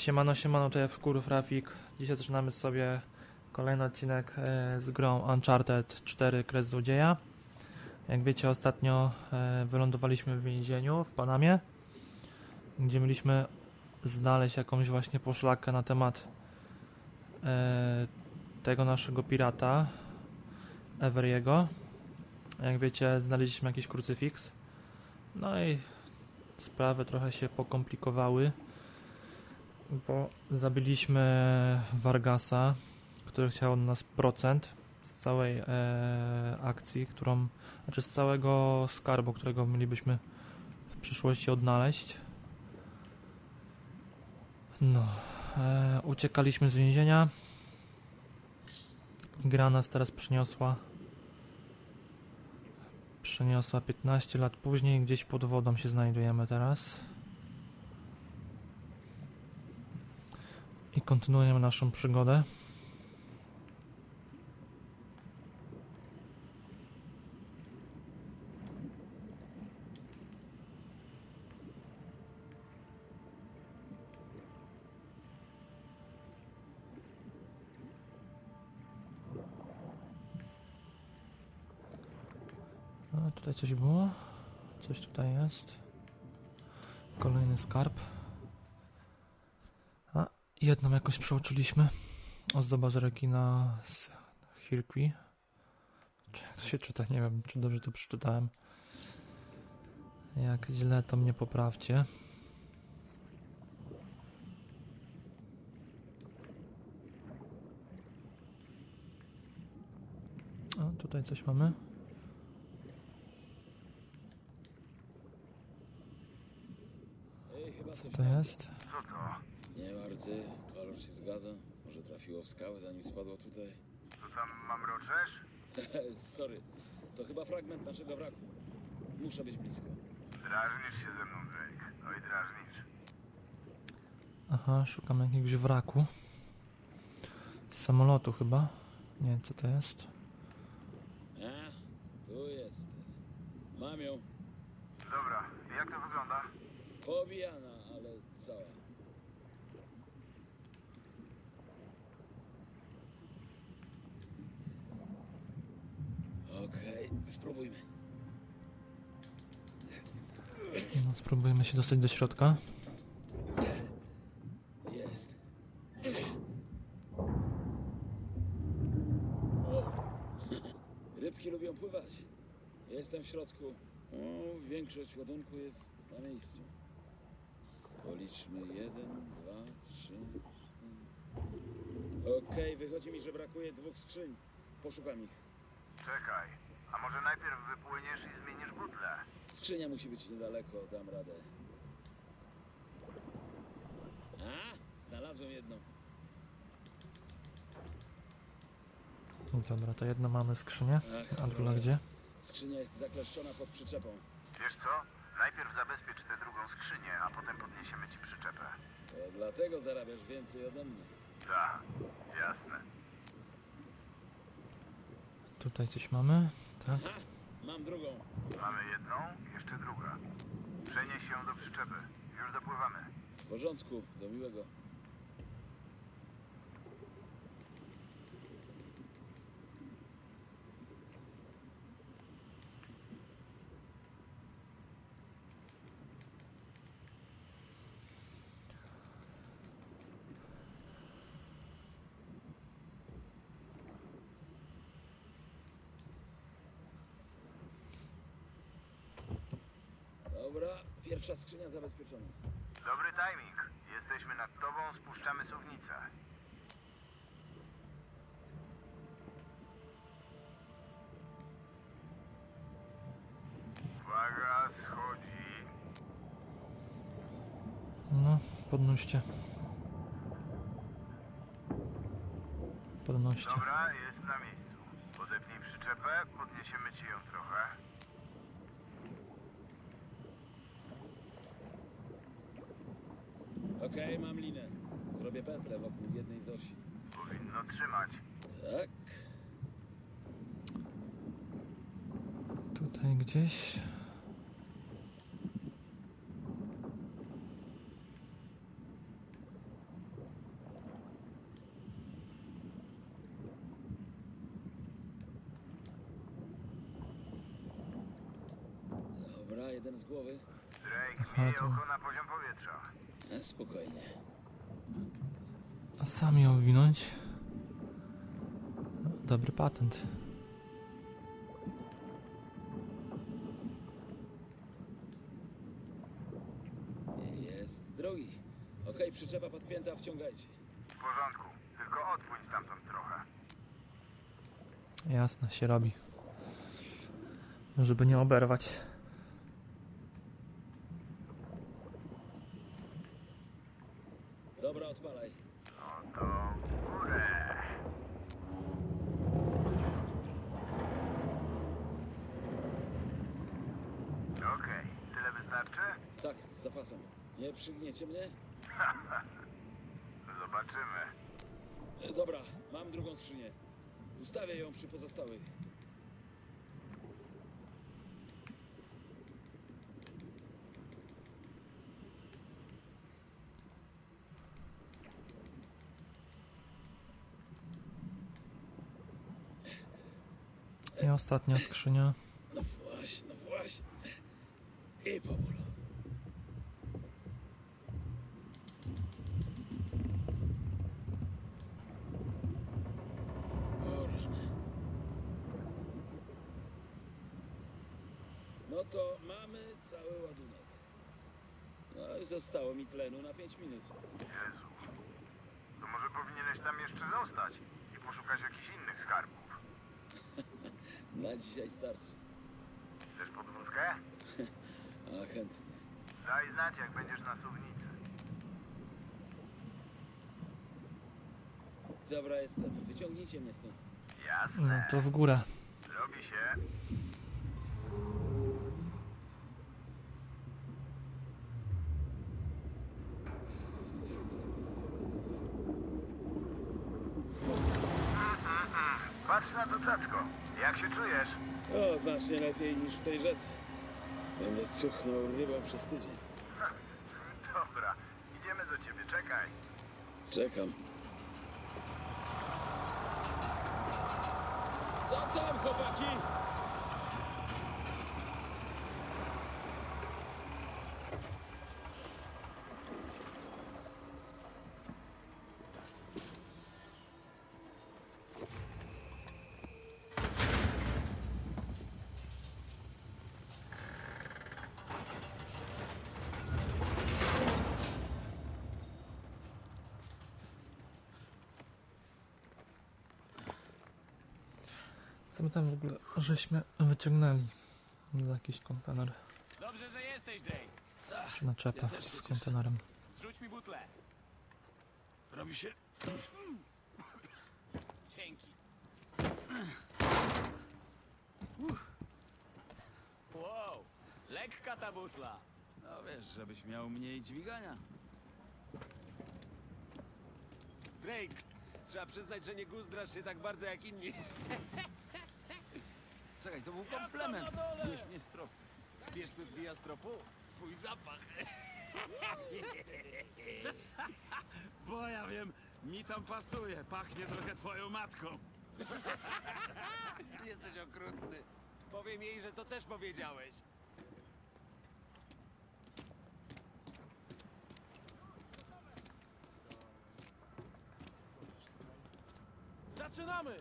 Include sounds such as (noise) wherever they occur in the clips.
Siemano, siemano, to ja Wkurw Rafik. Dzisiaj zaczynamy sobie kolejny odcinek e, z grą Uncharted 4 Kres Złodzieja. Jak wiecie, ostatnio e, wylądowaliśmy w więzieniu w Panamie, gdzie mieliśmy znaleźć jakąś właśnie poszlakę na temat e, tego naszego pirata, Everiego. Jak wiecie, znaleźliśmy jakiś krucyfiks. No i sprawy trochę się pokomplikowały bo zabiliśmy Vargasa, który chciał nas procent z całej e, akcji, którą, znaczy z całego skarbu, którego mielibyśmy w przyszłości odnaleźć. No, e, uciekaliśmy z więzienia. Gra nas teraz przyniosła. Przeniosła 15 lat później, gdzieś pod wodą się znajdujemy teraz. I kontynuujemy naszą przygodę. A tutaj coś było? Coś tutaj jest. Kolejny skarb. A jedną jakoś przeoczyliśmy. Ozdoba z rekina z Hirkwi. Czy jak to się czyta? Nie wiem, czy dobrze to przeczytałem. Jak źle, to mnie poprawcie. O, tutaj coś mamy. Co to jest? Bardzo, kolor się zgadza. Może trafiło w skałę, zanim spadło tutaj. Co tam mam roczesz? (laughs) Sorry, to chyba fragment naszego wraku. Muszę być blisko. Drażnisz się ze mną, Drake. Oj, drażnisz. Aha, szukam jakiegoś wraku. Samolotu chyba. Nie, co to jest? A, tu jesteś. Mam ją. Dobra, jak to wygląda? Pobijana, ale cała. Okej, spróbujmy. No, spróbujmy się dostać do środka. Jest. O. Rybki lubią pływać. Jestem w środku. O, większość ładunku jest na miejscu. Policzmy jeden, dwa, trzy. cztery. Okej, wychodzi mi, że brakuje dwóch skrzyń. Poszukam ich. Czekaj. A może najpierw wypłyniesz i zmienisz butlę? Skrzynia musi być niedaleko, dam radę. A, znalazłem jedną. Dobra, to jedno mamy skrzynię. Ach, A druga gdzie? Skrzynia jest zakleszczona pod przyczepą. Wiesz co? Najpierw zabezpiecz tę drugą skrzynię, a potem podniesiemy ci przyczepę. To dlatego zarabiasz więcej ode mnie. Tak, jasne. Tutaj coś mamy. Tak. Mam drugą. Mamy jedną, jeszcze druga. Przenieś ją do przyczepy. Już dopływamy. W porządku, do miłego. Dobra, pierwsza skrzynia zabezpieczona. Dobry timing. Jesteśmy nad tobą, spuszczamy suwnicę. Uwaga, schodzi. No, podnoście. Podnoście. Dobra, jest na miejscu. Podepnij przyczepę, podniesiemy ci ją trochę. Okej, mam linę. Zrobię pętlę wokół jednej z osi. Powinno trzymać. Tak. Tutaj gdzieś. Dobra, jeden z głowy. Drake, miej oko na poziom powietrza. Spokojnie. A sam ją owinąć. Dobry patent. Jest drogi. Okej, przyczepa podpięta, wciągajcie. W porządku, tylko odpłyń stamtąd trochę. Jasne, się robi. Żeby nie oberwać. Dobra, odpalaj. No to w górę. Okej, tyle wystarczy? Tak, z zapasem. Nie przygniecie mnie? Zobaczymy. E, Dobra, mam drugą skrzynię. Ustawię ją przy pozostałych. I ostatnia skrzynia. No właśnie, no właśnie. I powoli. O rany. No to mamy cały ładunek. No i zostało mi tlenu na 5 minut. Jezu. To może powinieneś tam jeszcze zostać i poszukać jakichś innych skarbów. (laughs) Na dzisiaj starczy. Chcesz podwózkę? (laughs) A chętnie. Daj znać, jak będziesz na suwnicy. Dobra, jestem. Wyciągnijcie mnie stąd. No Jasne. to w górę. Robi się. Jak się czujesz? O, znacznie lepiej niż w tej rzece. Będę cuchnął rybą przez tydzień. (laughs) Dobra, idziemy do ciebie, czekaj. Czekam. Co tam, chłopaki? Co my tam w ogóle żeśmy wyciągnęli? Za jakiś kontener. Dobrze, że jesteś, Dave. Czy naczepę Ja z kontenerem. Zrzuć mi butlę. Robi się. Dzięki. Wow, lekka ta butla. No wiesz, żebyś miał mniej dźwigania. Drake, trzeba przyznać, że nie guzdrasz się tak bardzo jak inni. (laughs) Czekaj, to był komplement. Zbiłeś mnie z tropu. Wiesz, co zbija z tropu? Twój zapach. (laughs) Bo ja wiem, mi tam pasuje. Pachnie trochę twoją matką. (laughs) Jesteś okrutny. Powiem jej, że to też powiedziałeś. Zaczynamy!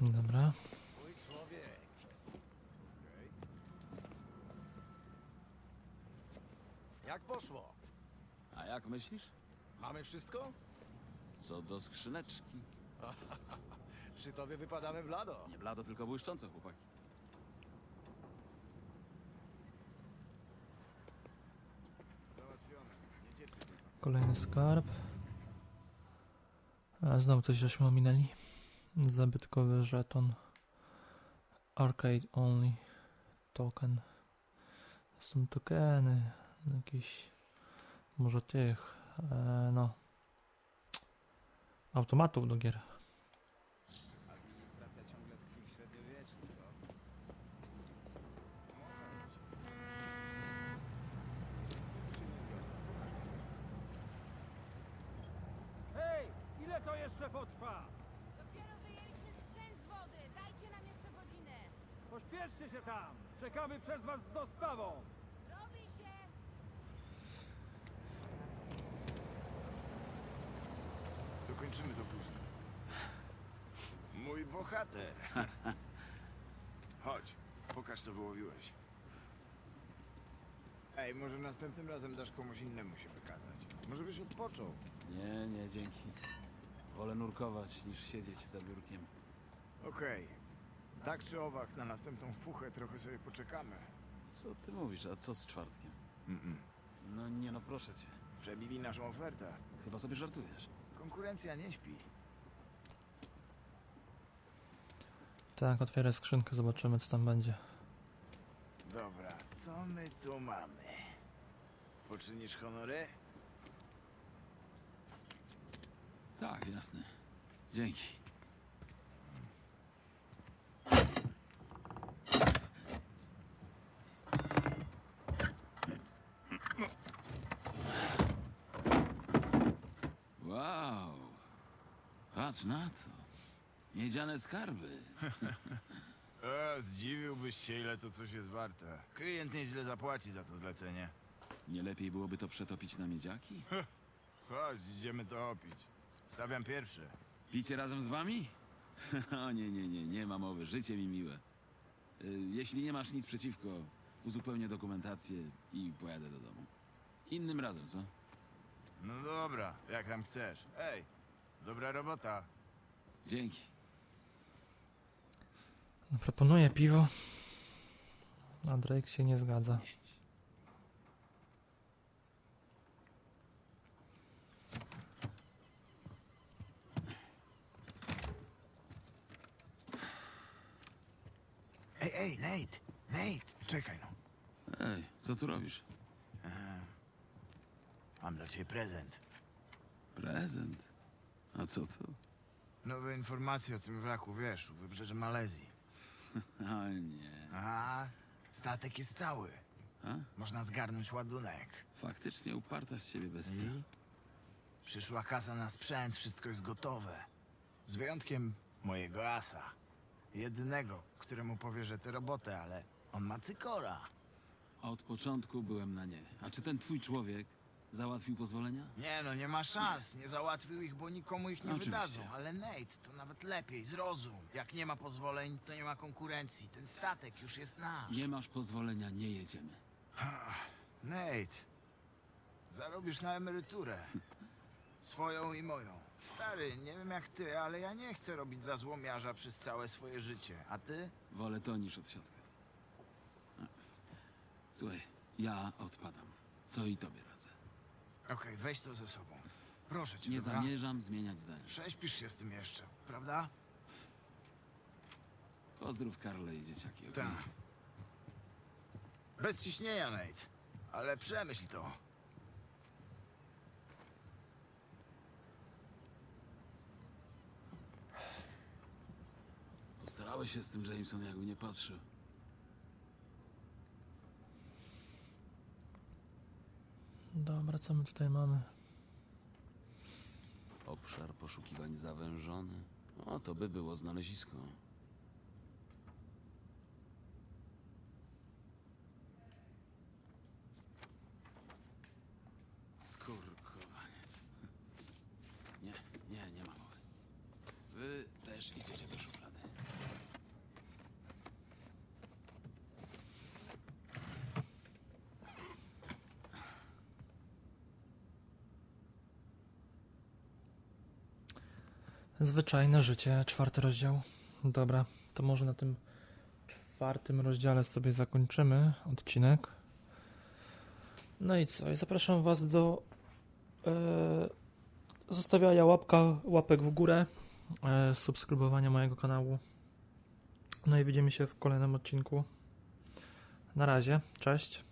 Dobra. Mój człowiek. Jak poszło? A jak myślisz? Mamy wszystko? Co do skrzyneczki. (laughs) Przy tobie wypadamy blado. Nie blado, tylko błyszczące, chłopaki. Kolejny skarb. A znowu coś żeśmy ominęli. Zabytkowy żeton. Arcade only. Token. Są tokeny jakichś może tych e, no automatów do gier. Administracja ciągle tkwi w średniowieczu, co? Hej, ile to jeszcze potrwa? Dopiero wyjęliśmy sprzęt z wody. Dajcie nam jeszcze godzinę. Pośpieszcie się tam! Czekamy przez was z dostawą! Dokończymy to później. Mój bohater. (laughs) Chodź, pokaż co wyłowiłeś. Ej, może następnym razem dasz komuś innemu się wykazać. Może byś odpoczął. Nie, nie, dzięki. Wolę nurkować niż siedzieć za biurkiem. Okej. Tak czy owak, na następną fuchę trochę sobie poczekamy. Co ty mówisz, a co z czwartkiem? No nie no, proszę cię. Przebili naszą ofertę. Chyba sobie żartujesz. Konkurencja nie śpi. Tak, otwieraj skrzynkę, zobaczymy co tam będzie. Dobra, co my tu mamy? Poczynisz honory? Tak, jasne. Dzięki. Wow. Patrz na to. Miedziane skarby. (laughs) E, zdziwiłbyś się, ile to coś jest warte. Klient nieźle zapłaci za to zlecenie. Nie lepiej byłoby to przetopić na miedziaki? Chodź, idziemy to opić. Stawiam pierwszy. Picie razem z wami? (laughs) o nie, nie, nie, nie ma mowy. Życie mi miłe. Y, Jeśli nie masz nic przeciwko, uzupełnię dokumentację i pojadę do domu. Innym razem, co? No dobra, jak tam chcesz. Ej, dobra robota. Dzięki. No, proponuję piwo, a Drake się nie zgadza. Ej, ej, Nate, Nate, czekaj no. Ej, co tu robisz? Mam dla ciebie prezent. Prezent? A co to? Nowe informacje o tym wraku, wiesz, u wybrzeży Malezji. (laughs) A nie. A, statek jest cały. A? Można zgarnąć ładunek. Faktycznie uparta z ciebie bestia. I? Przyszła kasa na sprzęt, wszystko jest gotowe. Z wyjątkiem mojego asa. Jedynego, któremu powierzę tę robotę, ale on ma cykora. Od początku byłem na nie. A czy ten twój człowiek załatwił pozwolenia? Nie no, nie ma szans. Nie załatwił ich, bo nikomu ich nie Oczywiście. wydadzą. Ale Nate, to nawet lepiej, zrozum. Jak nie ma pozwoleń, to nie ma konkurencji. Ten statek już jest nasz. Nie masz pozwolenia, nie jedziemy. Nate, zarobisz na emeryturę. Swoją i moją. Stary, nie wiem jak ty, ale ja nie chcę robić za złomiarza przez całe swoje życie. A ty? Wolę to niż odsiadkę. Słuchaj, ja odpadam. Co i tobie radzę. Okej, weź to ze sobą. Proszę cię, Nie dobra? zamierzam zmieniać zdania. Prześpisz się z tym jeszcze, prawda? Pozdrów Karle i dzieciaki, okej? Tak. Bez ciśnienia, Nate. Ale przemyśl to. Postarałeś się z tym Jameson, jakby nie patrzył. Dobra, co my tutaj mamy? Obszar poszukiwań zawężony. O, to by było znalezisko. Skurkowaniec. Nie, nie, nie ma mowy. Wy też idziecie do szuflady. Zwyczajne życie, czwarty rozdział. Dobra, to może na tym czwartym rozdziale sobie zakończymy odcinek. No i co? I zapraszam Was do e, zostawiania łapka, łapek w górę, e, subskrybowania mojego kanału. No i widzimy się w kolejnym odcinku. Na razie, cześć.